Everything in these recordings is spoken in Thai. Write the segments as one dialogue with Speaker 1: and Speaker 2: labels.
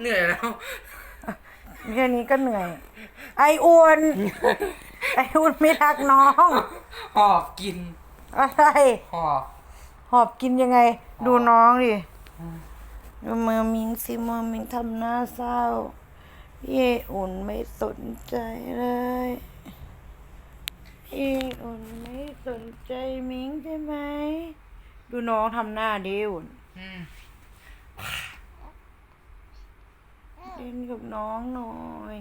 Speaker 1: เหนื่อยแล้ว
Speaker 2: แค่นี้ก็เหนื่อย ไออ้วนไออ้วนไม่รักน้อง
Speaker 1: หอบกิน
Speaker 2: อะไร
Speaker 1: หอบ
Speaker 2: หอบกินยังไง ดูน้องดิดูมือมิงสิมือมิงทำหน้าเศร้าพี่อุ่นไม่สนใจเลยพี่อุ่นไม่สนใจมิงใช่ไหม ดูน้องทำหน้าดิอุ่น
Speaker 1: อืม
Speaker 2: เล่นกับน้องหน่อย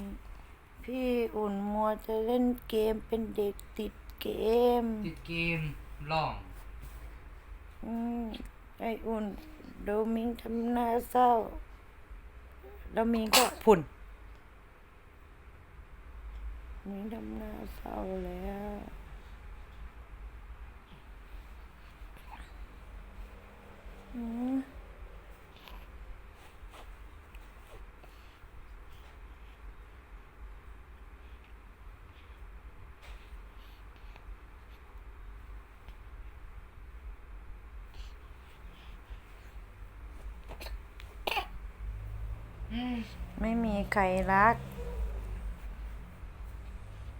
Speaker 2: พี่อุ่นมัวจะเล่นเกมเป็นเด็กติดเกม
Speaker 1: ติดเกมล่อง
Speaker 2: อืมไออุ่นดูมิงทำหน้าเศร้าแล้วมิงก็ผุ่นมิงทำหน้าเศร้าแล้วอืม ไม่มีใครรัก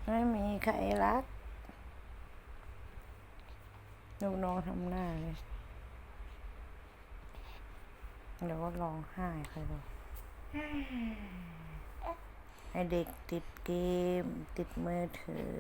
Speaker 2: ไม่มีใครรัก ลูกน้องทำหน้าเลยเดี๋ยวก็ร้องไห้ใครบอกให้เด็กติดเกม ติดมือถือ